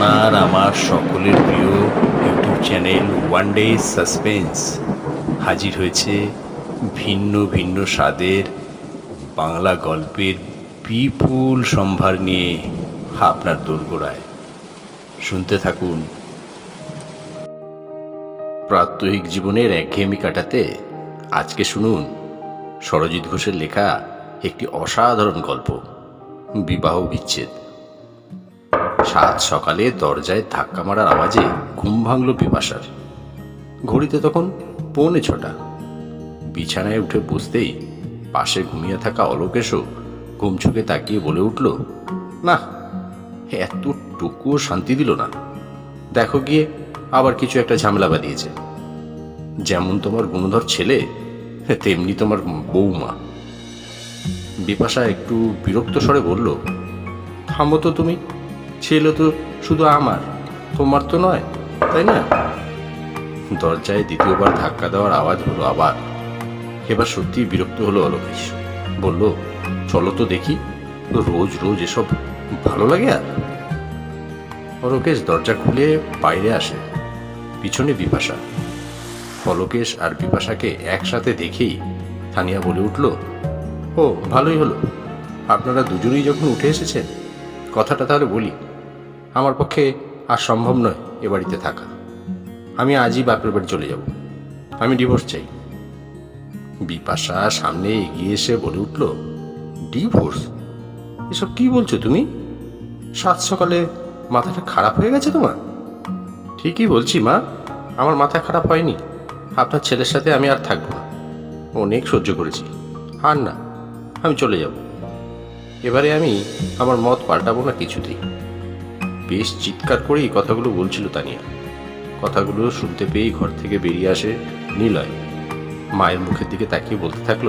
আপনার, আমার সকলের প্রিয় YouTube channel one day suspense হাজির হয়েছে ভিন্ন ভিন্ন স্বাদের বাংলা গল্পের বিপুল সম্ভার নিয়ে আপনার দোরগোড়ায়। শুনতে থাকুন। প্রাত্যহিক জীবনের একঘেয়েমি কাটাতে আজকে শুনুন সরজিৎ ঘোষের লেখা একটি অসাধারণ গল্প, বিবাহ বিচ্ছেদ। সাত সকালে দরজায় ধাক্কা মারার আওয়াজে ঘুম ভাঙল পিপাসার। ঘড়িতে তখন পৌনে ছটা। বিছানায় উঠে বসতেই পাশে ঘুমিয়ে থাকা অলোকেশও ঘুম চোখে তাকিয়ে বলে উঠল, না, এতটুকুও শান্তি দিল না। দেখো গিয়ে আবার কিছু একটা ঝামেলা বাঁধিয়েছে। যেমন তোমার গুণধর ছেলে, তেমনি তোমার বৌমা বিপাশা একটু বিরক্ত স্বরে বলল, থামো তো তুমি। ছেলে তো শুধু আমার। তোমার তো নয়, তাই না? দরজায় দ্বিতীয়বার ধাক্কা দেওয়ার আওয়াজ হলো আবার। এবার সত্যি বিরক্ত হলো অলোকেশ। বলল, চলো তো দেখি, রোজ রোজ এসব ভালো লাগে আর? অলোকেশ দরজা খুলে বাইরে আসে, পিছনে বিপাশা। অলোকেশ আর বিপাশাকে একসাথে দেখেই থানিয়া বলে উঠল, ও, ভালোই হলো। আপনারা দুজনেই যখন উঠে এসেছেন, কথাটা তাহলে বলি। আমার পক্ষে আর সম্ভব নয় এ বাড়িতে থাকা। আমি আজই বাপের বাড়ি চলে যাব। আমি ডিভোর্স চাই। বিপাশা সামনে এগিয়ে এসে বলে উঠল, ডিভোর্স? এসব কি বলছো তুমি? সাত সকালে মাথাটা খারাপ হয়ে গেছে তোমার? ঠিকই বলছি মা, আমার মাথা খারাপ হয়নি। আপনার ছেলের সাথে আমি আর থাকব না। অনেক সহ্য করেছি। আর না, আমি চলে যাব। এবারে আমি আমার মত পাল্টাবো না কিছুতেই। বেশ চিৎকার করে এই কথাগুলো বলছিল তানিয়া। কথাগুলো শুনতে পেয়েই ঘর থেকে বেরিয়ে আসে নিলয়। মায়ের মুখের দিকে তাকিয়ে বলতে থাকল,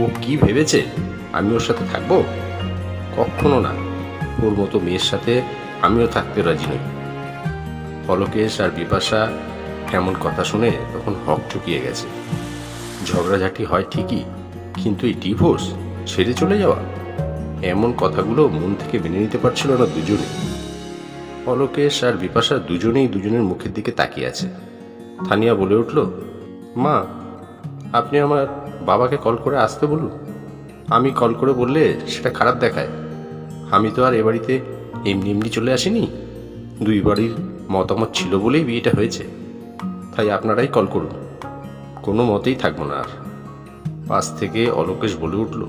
ও কি ভেবেছে? আমি ওর সাথে থাকব? কখনো না। ওর মতো মেয়ের সাথে আমিও থাকতে রাজি নই। পলকেশ আর বিপাশা এমন কথা শুনে তখন হক চুকিয়ে গেছে। ঝগড়াঝাটি হয় ঠিকই, কিন্তু এই ডিভোর্স, ছেড়ে চলে যাওয়া? এমন কথাগুলো মন থেকে মেনে নিতে পারছিল না দুজনে। অলোকেশ আর বিপাশা দুজনেই দুজনের মুখের দিকে তাকিয়ে আছে। থানিয়া বলে উঠল, মা, আপনি আমার বাবাকে কল করে আসতে বলুন। আমি কল করে বললে সেটা খারাপ দেখায়। আমি তো আর এ বাড়িতে এমনি এমনি চলে আসিনি। দুই বাড়ির মতামত ছিল বলেই বিয়েটা হয়েছে। তাই আপনারাই কল করুন। কোনো মতেই থাকব না আর। পাশ থেকে অলোকেশ বলে উঠল,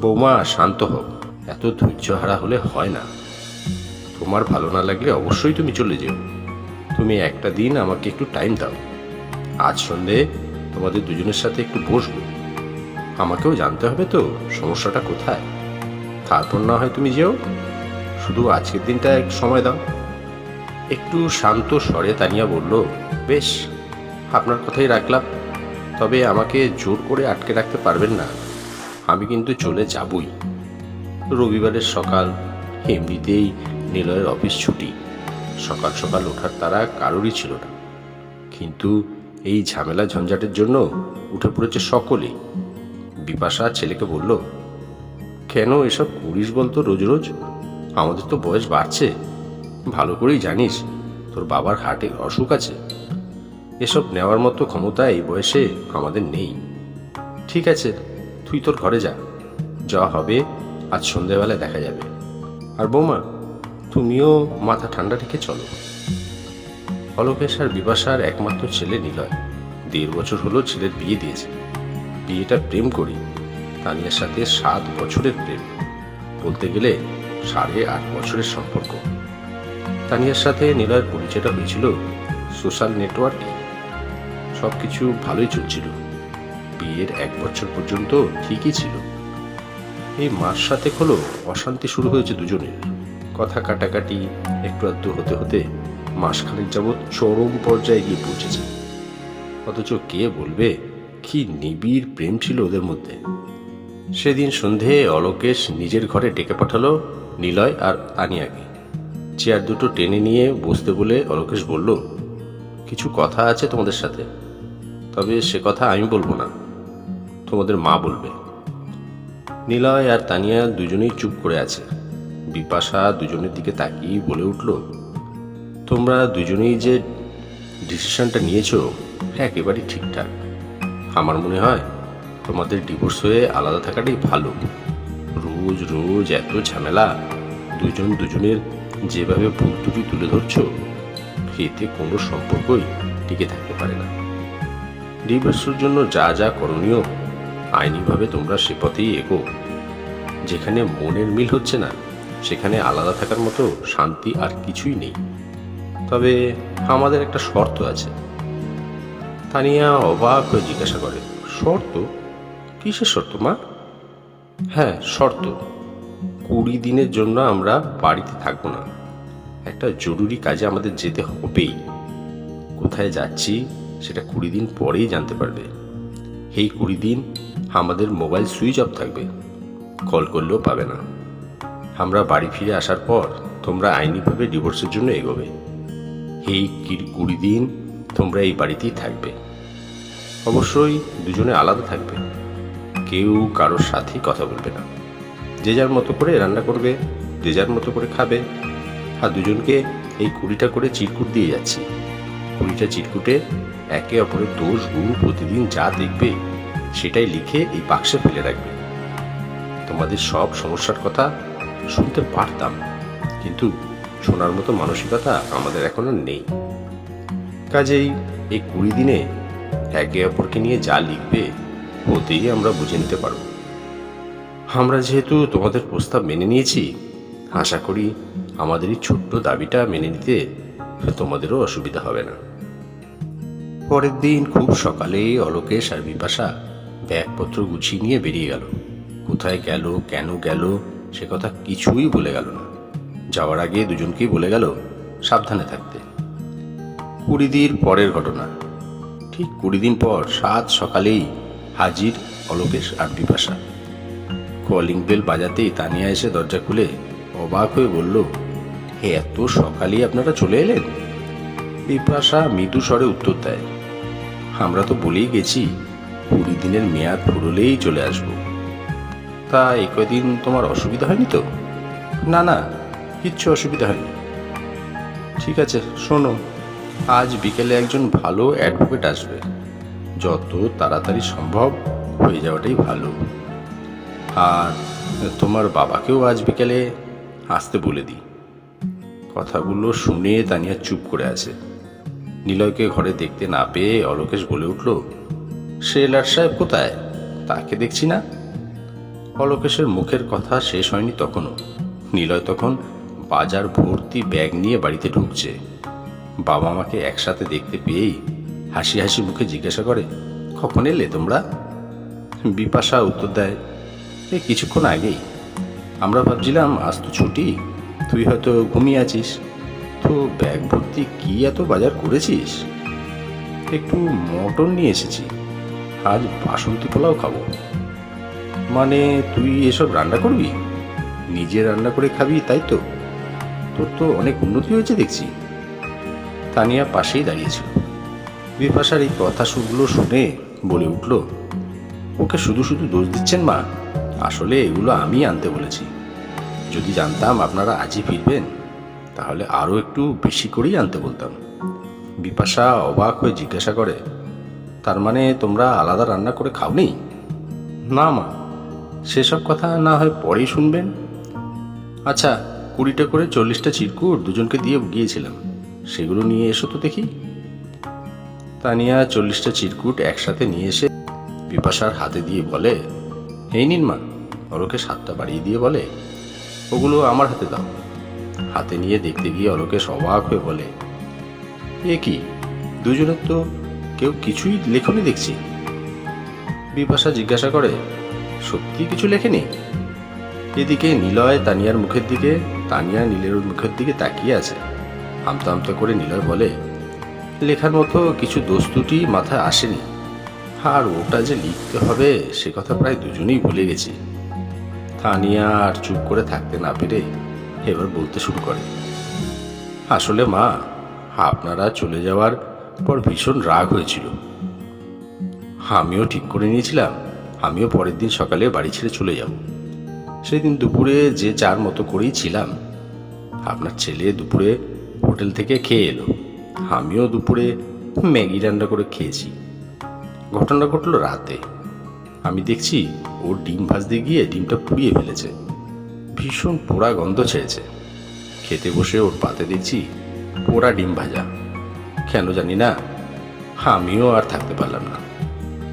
বৌমা, শান্ত হোক এত ধৈর্য হারা হলে হয় না। তোমার ভালো না লাগলে অবশ্যই তুমি চলে যেও। তুমি একটা দিন আমাকে একটু টাইম দাও। আজ সন্ধে তোমাদের দুজনের সাথে একটু বসবো। আমাকেও জানতে হবে তো সমস্যাটা কোথায়। তারপর না হয় তুমি যেও। শুধু আজকের দিনটা একটু সময় দাও। একটু শান্ত স্বরে তানিয়া বলল, বেশ, আপনার কথাই রাখলাম। তবে আমাকে জোর করে আটকে রাখতে পারবেন না। আমি কিন্তু চলে যাবই। রবিবারের সকাল, এমনিতেই নিলয়ের অফিস ছুটি। সকাল সকাল ওঠার তারা কারোরই ছিল না। কিন্তু এই ঝামেলা ঝঞ্ঝাটের জন্য উঠে পড়েছে সকলেই। বিপাশা ছেলেকে বলল, কেন এসব করিস বলতো রোজ রোজ? আমাদের তো বয়স বাড়ছে। ভালো করেই জানিস, তোর বাবার হার্টে অসুখ আছে। এসব নেওয়ার মতো ক্ষমতা এই বয়সে আমাদের নেই। ঠিক আছে, তুই তোর ঘরে যা। যা হবে আজ সন্ধেবেলায় দেখা যাবে। আর বৌমা তুমিও মাথা ঠান্ডা রেখে চলো। অলোকেশ আর বিপাশার একমাত্র ছেলে নিলয়। দেড় বছর হলো ছেলের বিয়ে দিয়েছে। বিয়েটা প্রেম করি। তানিয়ার সাথে সাত বছরের প্রেম। বলতে গেলে সাড়ে আট বছরের সম্পর্ক। তানিয়ার সাথে নিলয়ের পরিচয়টা হয়েছিল সোশ্যাল নেটওয়ার্কে। সব কিছু ভালোই চলছিল। বিয়ের এক বছর পর্যন্ত ঠিকই ছিল। এই মাস সাথে হলো অশান্তি শুরু হয়েছে দুজনের। কথা কাটাকাটি একটু আধটু হতে হতে মাসখানেক যাবৎ চরম পর্যায়ে গিয়ে পৌঁছেছে। অথচ কে বলবে, কি নিবিড় প্রেম ছিল ওদের মধ্যে। সেদিন সন্ধে অলোকেশ নিজের ঘরে ডেকে পাঠালো নিলয় আর তানিয়াকে চেয়ার দুটো টেনে নিয়ে বসতে বলে অলোকেশ বলল, কিছু কথা আছে তোমাদের সাথে। তবে সে কথা আমি বলব না। তোমাদের মা বলবে। নিলয় আর তানিয়া দুজনেই চুপ করে আছে। বিপাশা দুজনের দিকে তাকিয়ে বলে উঠল, তোমরা দুজনেই যে ডিসিশনটা নিয়েছো, একেবারেই ঠিকঠাক। আমার মনে হয় তোমাদের ডিভোর্স হয়ে আলাদা থাকাটাই ভালো। রোজ রোজ এত ঝামেলা, দুজন দুজনের যেভাবে ভুল ত্রুটি তুলে ধরছো, এতে কোনো সম্পর্কই টিকে থাকতে পারে না। ডিভোর্সের জন্য যা যা করণীয়, আইনিভাবে তোমরা সে পথেই এগো, যেখানে মনের মিল হচ্ছে না। সেখানে আলাদা থাকার মতো শান্তি আর কিছুই নেই। তবে আমাদের একটা শর্ত আছে। তানিয়া অবাক হয়ে জিজ্ঞাসা করে, শর্ত? কিসের শর্ত, মা? হ্যাঁ শর্ত। কুড়ি দিনের জন্য আমরা বাড়িতে থাকব না। একটা জরুরি কাজে আমাদের যেতে হবেই। কোথায় যাচ্ছি সেটা কুড়ি দিন পরেই জানতে পারবে। এই কুড়ি দিন আমাদের মোবাইল সুইচ অফ থাকবে। কল করলেও পাবে না। আমরা বাড়ি ফিরে আসার পর তোমরা আইনিভাবে ডিভোর্সের জন্য এগোবে। এই কুড়ি দিন তোমরা এই বাড়িতেই থাকবে। অবশ্যই দুজনে আলাদা থাকবে। কেউ কারোর সাথে কথা বলবে না। যে যার মতো করে রান্না করবে, যে যার মতো করে খাবে। আর দুজনকে এই কুড়িটা করে চিরকুট দিয়ে যাচ্ছি। কুড়িটা চিরকুটে একে অপরের দোষ, গুণ প্রতিদিন যা দেখবে সেটাই লিখে এই বাক্সে ফেলে রাখবে। তোমাদের সব সমস্যার কথা শুনতে পারতাম। কিন্তু শোনার মতো মানসিকতা আমাদের এখন নেই। কাজেই এই কুড়ি দিনে একে অপরকে নিয়ে যা লিখবে, ওতেই আমরা বুঝে নিতে পারব। আমরা যেহেতু তোমাদের প্রস্তাব মেনে নিয়েছি, আশা করি আমাদের এই ছোট্ট দাবিটা মেনে নিতে তোমাদেরও অসুবিধা হবে না। পরের দিন খুব সকালে অলোকেশ আর বিপাশা ব্যাগপত্র গুছিয়ে নিয়ে বেরিয়ে গেল। কোথায় গেল, কেন গেল সে কথা কিছুই বলে গেল না। যাওয়ার আগে দুজনকেই বলে গেল, সাবধানে থাকতে। কুড়ি দিন পরের ঘটনা। ঠিক কুড়ি দিন পর সাত সকালেই হাজির অলোকেশ আর বিপাশা। কলিং বেল বাজাতেই তানিয়া এসে দরজা খুলে অবাক হয়ে বলল, হে, এত সকালেই আপনারা চলে এলেন? বিপাশা মৃদু স্বরে উত্তর দেয়, আমরা তো বলেই গেছি, কুড়ি দিনের মেয়াদ ফুরলেই চলে আসব। তা এই কদিন তোমার অসুবিধা হয়নি তো? না না কিচ্ছু অসুবিধা হয়নি। ঠিক আছে শোনো আজ বিকেলে একজন ভালো অ্যাডভোকেট আসবে। যত তাড়াতাড়ি সম্ভব হয়ে যাওয়াটাই ভালো। আর তোমার বাবাকেও আজ বিকেলে আসতে বলে দিই। কথাগুলো শুনে তানিয়া চুপ করে আছে। নিলয়কে ঘরে দেখতে না পেয়ে অলোকেশ বলে উঠল সে লাট সাহেব কোথায়? তাকে দেখছি না? অলোকেশের মুখের কথা শেষ হয়নি তখনও। নিলয় তখন বাজার ভর্তি ব্যাগ নিয়ে বাড়িতে ঢুকছে। বাবা মাকে একসাথে দেখতে পেয়েই হাসি হাসি মুখে জিজ্ঞাসা করে, কখন এলে তোমরা? বিপাশা উত্তর দেয় এই কিছুক্ষণ আগেই। আমরা ভাবছিলাম, আজ তো ছুটি, তুই হয়তো ঘুমিয়ে আছিস। তো ব্যাগ ভর্তি কি এত বাজার করেছিস? একটু মটন নিয়ে এসেছি। আজ বাসন্তী পোলাও খাব। মানে তুই এসব রান্না করবি? নিজে রান্না করে খাবি, তাই তো? তোর তো অনেক উন্নতি হয়েছে দেখছি। তানিয়া পাশেই দাঁড়িয়েছিল। বিপাশার এই কথা শুনলো শুনে বলে উঠল, ওকে শুধু শুধু দোষ দিচ্ছেন মা। আসলে এগুলো আমি আনতে বলেছি। যদি জানতাম আপনারা আজই ফিরবেন, তাহলে আরও একটু বেশি করেই আনতে বলতাম। বিপাশা অবাক হয়ে জিজ্ঞাসা করে, তার মানে তোমরা আলাদা রান্না করে খাওনি? না মা সেসব কথা না হয় পরেই শুনবেন। আচ্ছা কুড়িটা করে চল্লিশটা চিরকুট দুজনকে দিয়ে গিয়েছিলাম। সেগুলো নিয়ে এসো তো দেখি। তানিয়া চল্লিশটা চিরকুট একসাথে নিয়ে এসে বিপাশার হাতে দিয়ে বলে, এই নিন মা। অলোকে সাতটা বাড়িয়ে দিয়ে বলে, ওগুলো আমার হাতে দাও। হাতে নিয়ে দেখতে গিয়ে অলোকেশ অবাক হয়ে বলে, এ কি, দুজনের তো কেউ কিছুই লেখনি দেখছি? বিপাশা জিজ্ঞাসা করে সত্যি কিছু লেখেনি? এদিকে নিলয় তানিয়ার মুখের দিকে, তানিয়া নীলের মুখের দিকে তাকিয়ে আছে। আমতা আমতা করে নিলয় বলে, লেখার মতো কিছু দোস্তুটি মাথায় আসেনি। আর ওটা যে লিখতে হবে, সে কথা প্রায় দুজনেই ভুলে গেছি। তানিয়া আর চুপ করে থাকতে না পেরে এবার বলতে শুরু করে, আসলে মা, আপনারা চলে যাওয়ার পর ভীষণ রাগ হয়েছিল। আমিও ঠিক করে নিয়েছিলাম আমিও পরের দিন সকালে বাড়ি ছেড়ে চলে যাব। সেদিন দুপুরে যে চার মতো করেই ছিলাম। আপনার ছেলে দুপুরে হোটেল থেকে খেয়ে এলো। আমিও দুপুরে ম্যাগি রান্না করে খেয়েছি। ঘটনা ঘটলো রাতে। আমি দেখছি ও ডিম ভাজতে গিয়ে ডিমটা পুড়িয়ে ফেলেছে। ভীষণ পোড়া গন্ধ ছেড়েছে। খেতে বসে ওর পাতে দেখছি পোড়া ডিম ভাজা। কেন জানি না, আমিও আর থাকতে পারলাম না।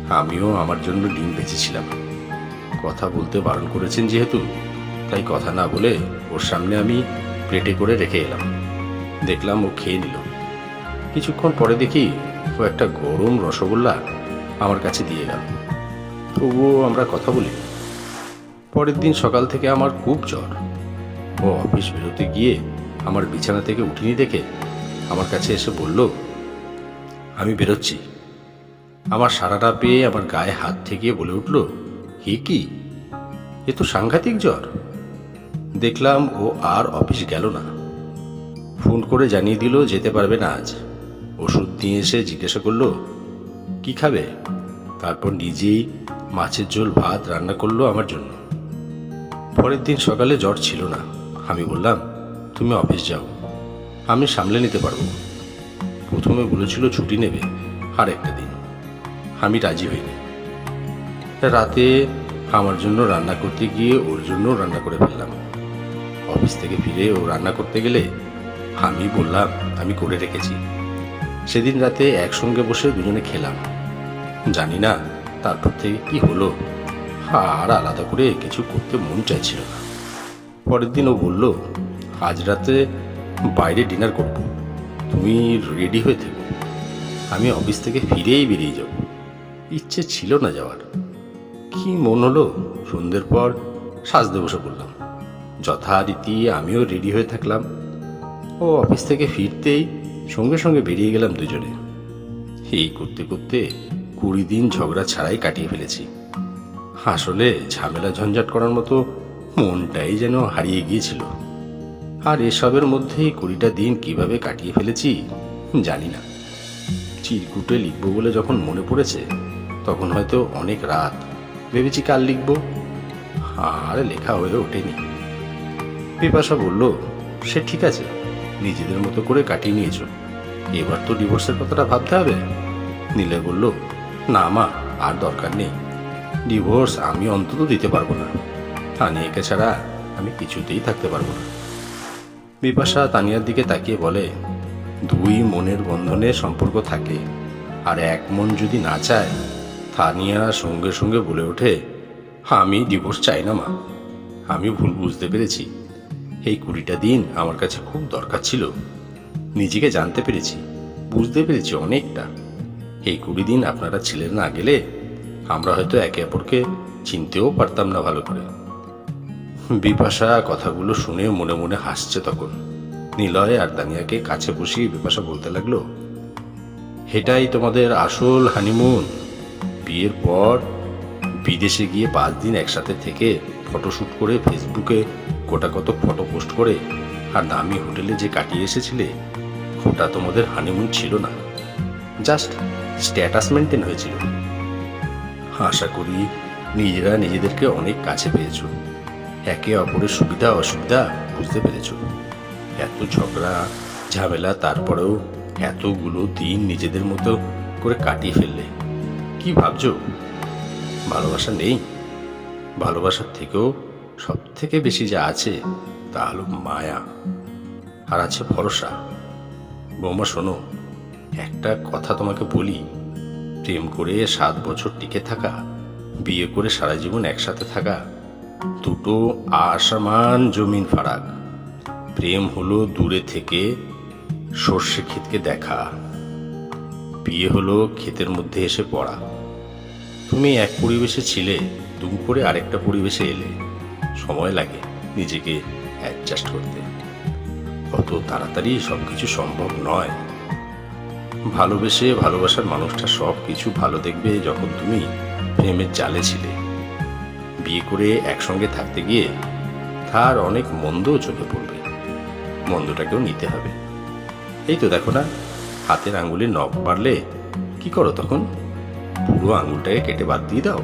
আমিও আমার জন্য ডিম বেঁচেছিলাম। কথা বলতে বারণ করেছেন যেহেতু, তাই কথা না বলে ওর সামনে আমি প্লেটে করে রেখে এলাম। দেখলাম ও খেয়ে নিল। কিছুক্ষণ পরে দেখি ও একটা গরম রসগোল্লা আমার কাছে দিয়ে গেল। তবুও আমরা কথা বলি। পরের দিন সকাল থেকে আমার খুব জ্বর। ও অফিস বেরোতে গিয়ে আমার বিছানা থেকে উঠিনি দেখে আমার কাছে এসে বলল, আমি বেরোচ্ছি। আমার সারাটা পেয়ে আমার গায়ে হাত ঠেকিয়ে বলে উঠল, হে কি? এ তো সাংঘাতিক জ্বর। দেখলাম ও আর অফিস গেল না। ফোন করে জানিয়ে দিল যেতে পারবে না আজ। ওষুধ নিয়ে এসে জিজ্ঞাসা করল, কি খাবে? তারপর নিজেই মাছের ঝোল, ভাত রান্না করল আমার জন্য। পরের দিন সকালে জ্বর ছিল না। আমি বললাম, তুমি অফিস যাও। আমি সামলে নিতে পারব। প্রথমে বলেছিল ছুটি নেবে। আর একটা দিন। আমি রাজি হইনি। রাতে আমার জন্য রান্না করতে গিয়ে ওর জন্য রান্না করে ফেললাম। অফিস থেকে ফিরে ও রান্না করতে গেলে আমি বললাম, আমি করে রেখেছি। সেদিন রাতে একসঙ্গে বসে দুজনে খেলাম। জানি না তারপর থেকে কি হলো, আর আলাদা করে কিছু করতে মন চাইছিল না। পরের দিন ও বলল, আজ রাতে বাইরে ডিনার করব। তুমি রেডি হয়ে থেকো। আমি অফিস থেকে ফিরেই বেরিয়ে যাব। ইচ্ছে ছিল না যাওয়ার। কি মন হলো? সন্ধ্যের পর সাজতে বসে পড়লাম। যথারীতি আমিও রেডি হয়ে থাকলাম। ও অফিস থেকে ফিরতেই সঙ্গে সঙ্গে বেরিয়ে গেলাম দুজনে। এই করতে করতে কুড়ি দিন ঝগড়া ছাড়াই কাটিয়ে ফেলেছি। আসলে ঝামেলা ঝঞ্ঝাট করার মতো মনটাই যেন হারিয়ে গিয়েছিল। আর এসবের মধ্যেই কুড়িটা দিন কীভাবে কাটিয়ে ফেলেছি জানি না। চিরকুটে লিখব বলে যখন মনে পড়েছে তখন হয়তো অনেক রাত। ভেবেছি কাল লিখব। আর লেখা হয়ে ওঠেনি। বিপাশা বলল, সে ঠিক আছে, নিজেদের মতো করে কাটিয়ে নিয়েছ। এবার তো ডিভোর্সের কথাটা ভাবতে হবে। নীলে বলল, না মা, আর দরকার নেই। ডিভোর্স আমি অন্তত দিতে পারব না। তানিয়াকে ছাড়া আমি কিছুতেই থাকতে পারব না। বিপাশা তানিয়ার দিকে তাকিয়ে বলে, দুই মনের বন্ধনে সম্পর্ক থাকে, আর এক মন যদি না চায় তানিয়া সঙ্গে সঙ্গে বলে ওঠে, আমি ডিভোর্স চাই না, মা। আমি ভুল বুঝতে পেরেছি। এই কুড়িটা দিন আমার কাছে খুব দরকার ছিল। নিজেকে জানতে পেরেছি, বুঝতে পেরেছি অনেকটা। এই কুড়ি দিন আপনারা ছিলেন না গেলে আমরা হয়তো একে অপরকে চিনতেও পারতাম না ভালো করে। বিপাশা কথাগুলো শুনে মনে মনে হাসছে তখন। নিলয় আর দানিয়াকে কাছে বসিয়ে বিপাশা বলতে লাগল, এটাই তোমাদের আসল হানিমুন বিয়ের পর বিদেশে গিয়ে পাঁচ দিন একসাথে থেকে ফটোশ্যুট করে ফেসবুকে গোটা কত ফটো পোস্ট করে, আর দামি হোটেলে যে কাটিয়ে এসেছিলে ওটা তোমাদের হানিমুন ছিল না। জাস্ট স্ট্যাটাস মেনটেন হয়েছিল। আশা করি নিজেরা নিজেদেরকে অনেক কাছে পেয়েছ। একে অপরের সুবিধা অসুবিধা বুঝতে পেরেছ। এত ঝগড়া, ঝামেলা, তারপরেও এতগুলো দিন নিজেদের মতো করে কাটিয়ে ফেললে কি ভাবছ? ভালোবাসা নেই। ভালোবাসার থেকেও সব থেকে বেশি যা আছে, তা হলো মায়া। আর আছে ভরসা। বৌমা, শোনো, একটা কথা তোমাকে বলি। প্রেম করে সাত বছর টিকে থাকা, বিয়ে করে সারা জীবন একসাথে থাকা, দুটো আসমান জমিন ফারাক। প্রেম হলো দূরে থেকে সর্ষে ক্ষেতকে দেখা। বিয়ে হলো ক্ষেতের মধ্যে এসে পড়া। তুমি এক পরিবেশে ছিলে দুম করে আরেকটা পরিবেশে এলে। সময় লাগে নিজেকে অ্যাডজাস্ট করতে। অত তাড়াতাড়ি সব কিছু সম্ভব নয়। ভালোবেসে ভালোবাসার মানুষটা সব কিছু ভালো দেখবে যখন তুমি প্রেমের জালে ছিলে। বিয়ে করে একসঙ্গে থাকতে গিয়ে তার অনেক মন্দও চোখে পড়বে। মন্দটাকেও নিতে হবে। এই তো দেখো না, হাতের আঙ্গুলের নখ বাড়লে কি করো তখন? পুরো আঙুলটাকে কেটে বাদ দিয়ে দাও।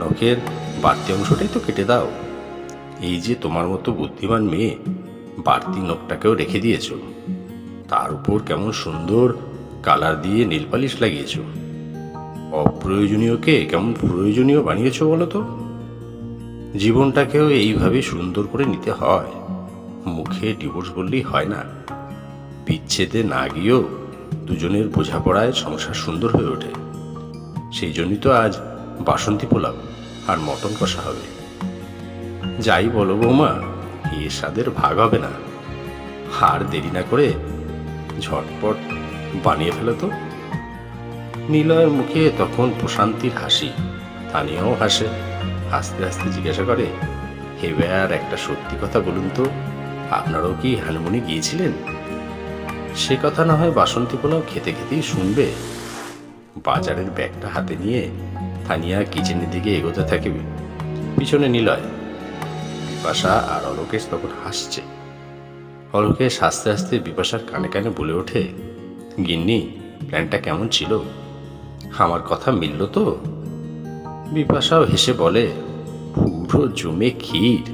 নখের বাড়তি অংশটাই তো কেটে দাও। এই যে তোমার মতো বুদ্ধিমান মেয়ে, বাড়তি নখটাকেও রেখে দিয়েছ। তার উপর কেমন সুন্দর কালার দিয়ে নীল পালিশ লাগিয়েছ। অপ্রয়োজনীয়কে কেমন প্রয়োজনীয় বানিয়েছ বলো তো? জীবনটাকেও এইভাবে সুন্দর করে নিতে হয়। মুখে ডিভোর্স বললেই হয় না। বিচ্ছেদে না গিয়েও দুজনের বোঝাপড়ায় সংসার সুন্দর হয়ে ওঠে। সেই জন্যই তো আজ বাসন্তী পোলাও আর মটন কষা হবে। যাই বলো বৌমা এর স্বাদের ভাগ হবে না। আর দেরি না করে ঝটপট বানিয়ে ফেলো তো। নিলয়ের মুখে তখন প্রশান্তির হাসি, তানিয়াও হাসে হাসতে হাসতে জিজ্ঞাসা করে এবার একটা সত্যি কথা বলুন তো, আপনারাও কি হানিমুনে গিয়েছিলেন? সে কথা না হয় বাসন্তী পোলাও খেতে খেতেই শুনবে বাজারের ব্যাগটা হাতে নিয়ে থানিয়া কিচেনের দিকে এগোতে থাকে পিছনে নিলয়। বিপাশা আর অলোকেশ তখন হাসছে। অলোকেশ হাসতে হাসতে বিপাশার কানে কানে বলে ওঠে, গিন্নি, প্ল্যানটা কেমন ছিল? আমার কথা মিলল তো? বিপাশাও হেসে বলে, পুরো জমে ক্ষীর।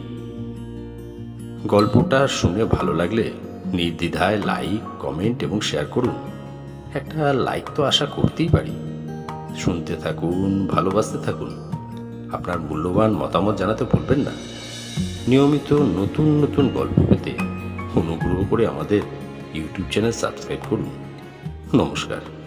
গল্পটা শুনে ভালো লাগলে নির্দ্বিধায় লাইক কমেন্ট এবং শেয়ার করুন। একটা লাইক তো আশা করতেই পারি। শুনতে থাকুন, ভালোবাসতে থাকুন। আপনার মূল্যবান মতামত জানাতে ভুলবেন না। নিয়মিত নতুন নতুন গল্প পেতে অনুগ্রহ করে আমাদের ইউটিউব চ্যানেল সাবস্ক্রাইব করুন। নমস্কার।